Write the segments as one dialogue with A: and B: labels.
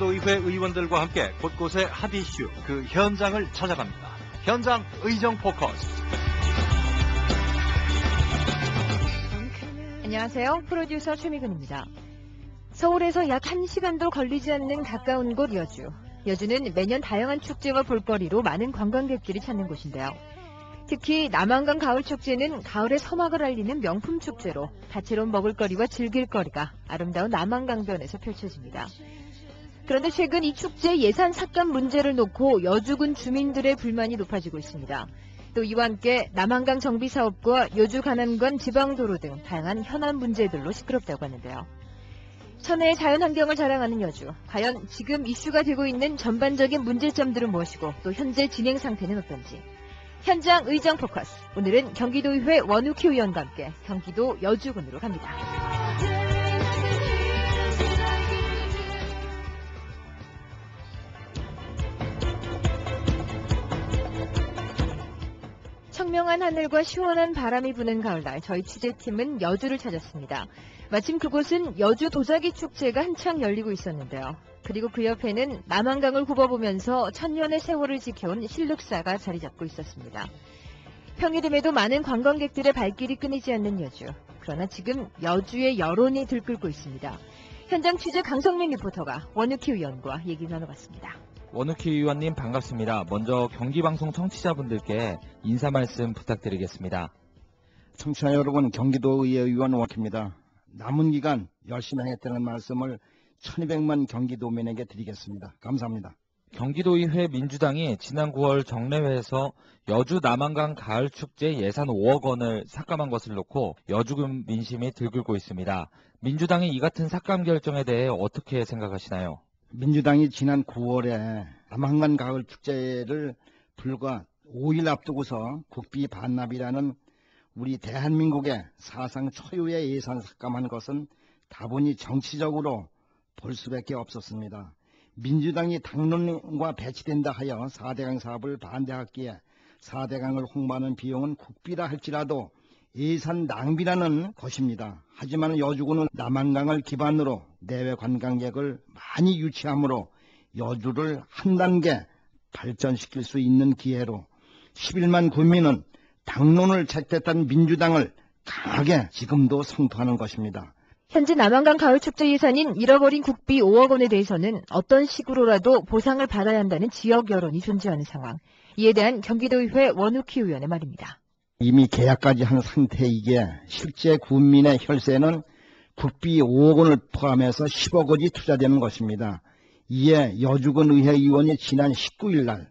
A: 경기도의회 의원들과 함께 곳곳의 핫 이슈 그 현장을 찾아갑니다. 현장 의정 포커스.
B: 안녕하세요. 프로듀서 최미근입니다. 서울에서 약 1시간도 걸리지 않는 가까운 곳 여주. 여주는 매년 다양한 축제와 볼거리로 많은 관광객들이 찾는 곳인데요. 특히 남한강 가을 축제는 가을의 서막을 알리는 명품 축제로 다채로운 먹을거리와 즐길거리가 아름다운 남한강변에서 펼쳐집니다. 그런데 최근 이 축제 예산 삭감 문제를 놓고 여주군 주민들의 불만이 높아지고 있습니다. 또 이와 함께 남한강 정비 사업과 여주 간암관 지방도로 등 다양한 현안 문제들로 시끄럽다고 하는데요. 천혜의 자연 환경을 자랑하는 여주. 과연 지금 이슈가 되고 있는 전반적인 문제점들은 무엇이고 또 현재 진행 상태는 어떤지. 현장 의정 포커스. 오늘은 경기도의회 원우키 의원과 함께 경기도 여주군으로 갑니다. 청명한 하늘과 시원한 바람이 부는 가을날 저희 취재팀은 여주를 찾았습니다. 마침 그곳은 여주 도자기 축제가 한창 열리고 있었는데요. 그리고 그 옆에는 남한강을 굽어보면서 천년의 세월을 지켜온 실룩사가 자리 잡고 있었습니다. 평일임에도 많은 관광객들의 발길이 끊이지 않는 여주. 그러나 지금 여주의 여론이 들끓고 있습니다. 현장 취재 강성민 리포터가 원우키 의원과 얘기 나눠봤습니다.
C: 원우키 의원님 반갑습니다. 먼저 경기방송 청취자분들께 인사 말씀 부탁드리겠습니다.
D: 청취자 여러분, 경기도의회 의원 원키입니다. 남은 기간 열심히 하겠다는 말씀을 1200만 경기도민에게 드리겠습니다. 감사합니다.
C: 경기도의회 민주당이 지난 9월 정례회에서 여주 남한강 가을축제 예산 5억 원을 삭감한 것을 놓고 여주군 민심이 들끓고 있습니다. 민주당이 이 같은 삭감 결정에 대해 어떻게 생각하시나요?
D: 민주당이 지난 9월에 남한강 가을 축제를 불과 5일 앞두고서 국비 반납이라는 우리 대한민국의 사상 초유의 예산 삭감한 것은 다분히 정치적으로 볼 수밖에 없었습니다. 민주당이 당론과 배치된다 하여 4대강 사업을 반대하기에 4대강을 홍보하는 비용은 국비라 할지라도 예산 낭비라는 것입니다. 하지만 여주군은 남한강을 기반으로 내외 관광객을 많이 유치하므로 여주를 한 단계 발전시킬 수 있는 기회로 11만 군민은 당론을 채택했던 민주당을 강하게 지금도 성토하는 것입니다.
B: 현재 남한강 가을축제 예산인 잃어버린 국비 5억 원에 대해서는 어떤 식으로라도 보상을 받아야 한다는 지역 여론이 존재하는 상황. 이에 대한 경기도의회 원우키 의원의 말입니다.
D: 이미 계약까지 한 상태이기에 실제 군민의 혈세는 국비 5억 원을 포함해서 10억 원이 투자되는 것입니다. 이에 여주군 의회의원이 지난 19일 날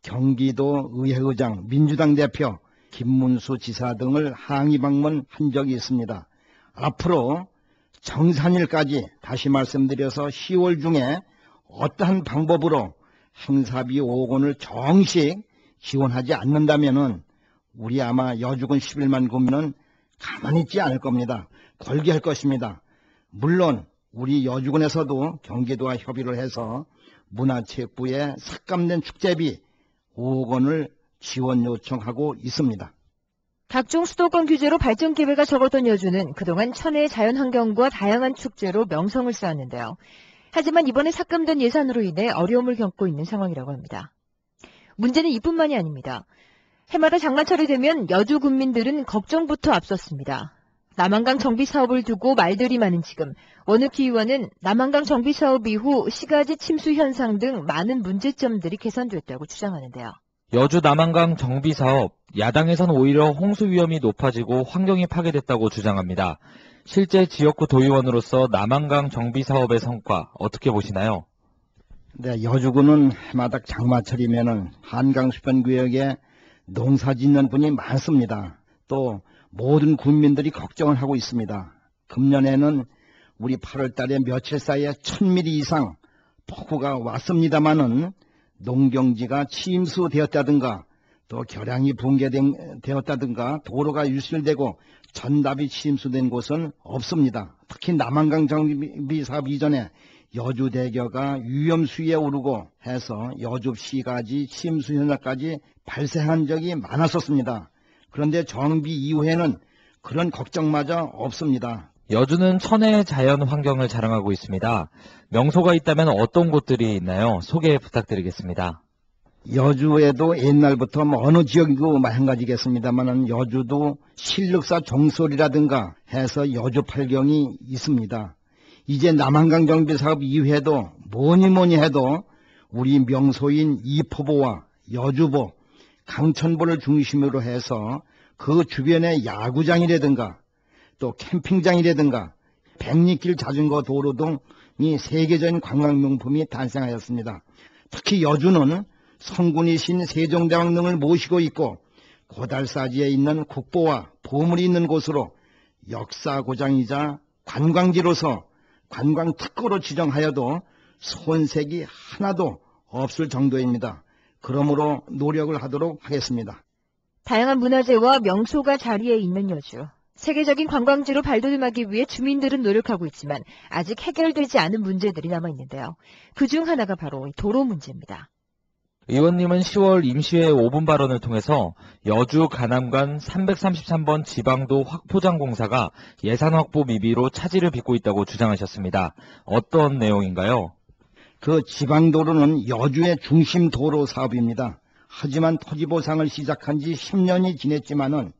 D: 경기도 의회의장, 민주당 대표, 김문수 지사 등을 항의 방문한 적이 있습니다. 앞으로 정산일까지 다시 말씀드려서 10월 중에 어떠한 방법으로 행사비 5억 원을 정식 지원하지 않는다면 우리 아마 여주군 11만 군민은 가만히 있지 않을 겁니다. 걸게 할 것입니다. 물론 우리 여주군에서도 경기도와 협의를 해서 문화체육부에 삭감된 축제비 5억 원을 지원 요청하고 있습니다.
B: 각종 수도권 규제로 발전 기회가 적었던 여주는 그동안 천혜의 자연환경과 다양한 축제로 명성을 쌓았는데요. 하지만 이번에 삭감된 예산으로 인해 어려움을 겪고 있는 상황이라고 합니다. 문제는 이뿐만이 아닙니다. 해마다 장마철이 되면 여주 군민들은 걱정부터 앞섰습니다. 남한강 정비 사업을 두고 말들이 많은 지금 원우키 의원은 남한강 정비 사업 이후 시가지 침수 현상 등 많은 문제점들이 개선됐다고 주장하는데요.
C: 여주 남한강 정비 사업, 야당에선 오히려 홍수 위험이 높아지고 환경이 파괴됐다고 주장합니다. 실제 지역구 도의원으로서 남한강 정비 사업의 성과 어떻게 보시나요?
D: 네, 여주군은 해마다 장마철이면은 한강 수변 구역에 농사 짓는 분이 많습니다. 또 모든 군민들이 걱정을 하고 있습니다. 금년에는 우리 8월 달에 며칠 사이에 1000mm 이상 폭우가 왔습니다마는 농경지가 침수되었다든가 또 결양이 붕괴되었다든가 도로가 유실되고 전답이 침수된 곳은 없습니다. 특히 남한강 정비 사업 이전에 여주대교가 위험수위에 오르고 해서 여주시가지 침수 현상까지 발생한 적이 많았었습니다. 그런데 정비 이후에는 그런 걱정마저 없습니다.
C: 여주는 천혜의 자연 환경을 자랑하고 있습니다. 명소가 있다면 어떤 곳들이 있나요? 소개 부탁드리겠습니다.
D: 여주에도 옛날부터 뭐 어느 지역이고 마찬가지겠습니다만 여주도 실륵사 종소리라든가 해서 여주 팔경이 있습니다. 이제 남한강 정비 사업 이후에도 뭐니 뭐니 해도 우리 명소인 이포보와 여주보, 강천보를 중심으로 해서 그 주변의 야구장이라든가 또 캠핑장이라든가 백리길 자전거 도로 등이 세계적인 관광명품이 탄생하였습니다. 특히 여주는 성군이신 세종대왕 등을 모시고 있고 고달사지에 있는 국보와 보물이 있는 곳으로 역사 고장이자 관광지로서 관광 특구로 지정하여도 손색이 하나도 없을 정도입니다. 그러므로 노력을 하도록 하겠습니다.
B: 다양한 문화재와 명소가 자리에 있는 여주. 세계적인 관광지로 발돋움하기 위해 주민들은 노력하고 있지만 아직 해결되지 않은 문제들이 남아 있는데요. 그 중 하나가 바로 이 도로 문제입니다.
C: 의원님은 10월 임시회 5분 발언을 통해서 여주 가남간 333번 지방도 확포장 공사가 예산 확보 미비로 차질을 빚고 있다고 주장하셨습니다. 어떤 내용인가요?
D: 그 지방도로는 여주의 중심 도로 사업입니다. 하지만 토지 보상을 시작한 지 10년이 지냈지만은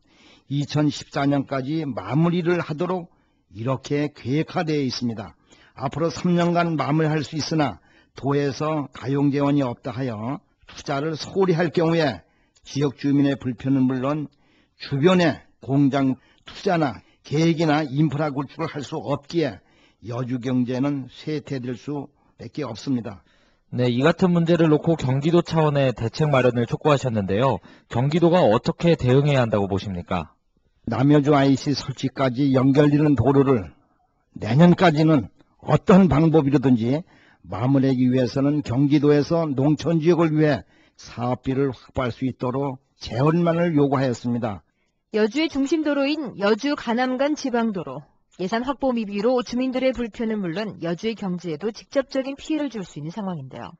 D: 2014년까지 마무리를 하도록 이렇게 계획화되어 있습니다. 앞으로 3년간 마무리할 수 있으나 도에서 가용 재원이 없다 하여 투자를 소홀히 할 경우에 지역 주민의 불편은 물론 주변의 공장 투자나 계획이나 인프라 구축을 할 수 없기에 여주 경제는 쇠퇴될 수밖에 없습니다.
C: 네, 이 같은 문제를 놓고 경기도 차원의 대책 마련을 촉구하셨는데요. 경기도가 어떻게 대응해야 한다고 보십니까?
D: 남여주 IC 설치까지 연결되는 도로를 내년까지는 어떤 방법이라든지 마무리하기 위해서는 경기도에서 농촌 지역을 위해 사업비를 확보할 수 있도록 재원만을 요구하였습니다.
B: 여주의 중심도로인 여주 가남간 지방도로. 예산 확보 미비로 주민들의 불편은 물론 여주의 경제에도 직접적인 피해를 줄 수 있는 상황인데요.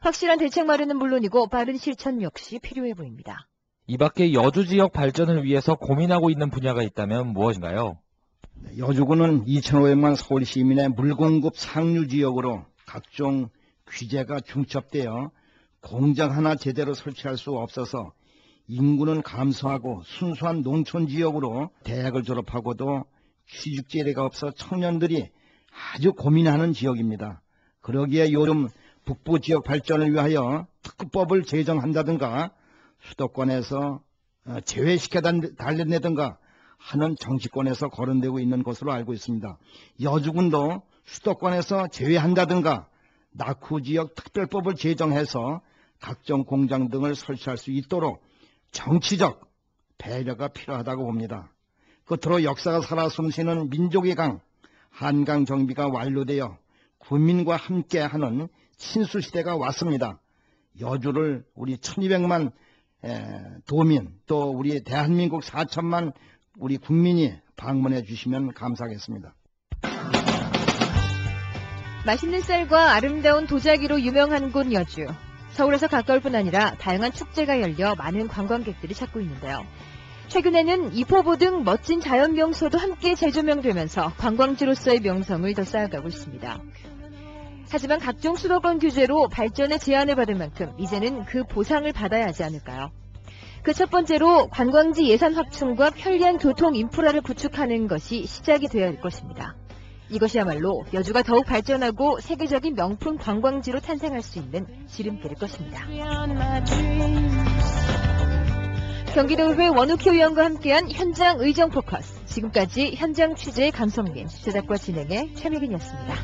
B: 확실한 대책 마련은 물론이고 빠른 실천 역시 필요해 보입니다.
C: 이 밖에 여주 지역 발전을 위해서 고민하고 있는 분야가 있다면 무엇인가요?
D: 여주구는 2,500만 서울 시민의 물 공급 상류 지역으로 각종 규제가 중첩되어 공장 하나 제대로 설치할 수 없어서 인구는 감소하고 순수한 농촌 지역으로 대학을 졸업하고도 취직지대가 없어 청년들이 아주 고민하는 지역입니다. 그러기에 요즘 북부 지역 발전을 위하여 특구법을 제정한다든가 수도권에서 어, 제외시켜 달래내든가 하는 정치권에서 거론되고 있는 것으로 알고 있습니다. 여주군도 수도권에서 제외한다든가 낙후 지역 특별법을 제정해서 각종 공장 등을 설치할 수 있도록 정치적 배려가 필요하다고 봅니다. 끝으로 역사가 살아 숨쉬는 민족의 강, 한강 정비가 완료되어 국민과 함께하는 친수 시대가 왔습니다. 여주를 우리 1200만 도민 또 우리 대한민국 4천만 우리 국민이 방문해 주시면 감사하겠습니다.
B: 맛있는 쌀과 아름다운 도자기로 유명한 곳 여주. 서울에서 가까울 뿐 아니라 다양한 축제가 열려 많은 관광객들이 찾고 있는데요. 최근에는 이포보 등 멋진 자연 명소도 함께 재조명되면서 관광지로서의 명성을 더 쌓아가고 있습니다. 하지만 각종 수도권 규제로 발전에 제한을 받은 만큼 이제는 그 보상을 받아야 하지 않을까요? 그 첫 번째로 관광지 예산 확충과 편리한 교통 인프라를 구축하는 것이 시작이 되어야 할 것입니다. 이것이야말로 여주가 더욱 발전하고 세계적인 명품 관광지로 탄생할 수 있는 지름길일 것입니다. 경기도의회 원우키 의원과 함께한 현장 의정 포커스. 지금까지 현장 취재 강성민, 제작과 진행의 최미근이었습니다.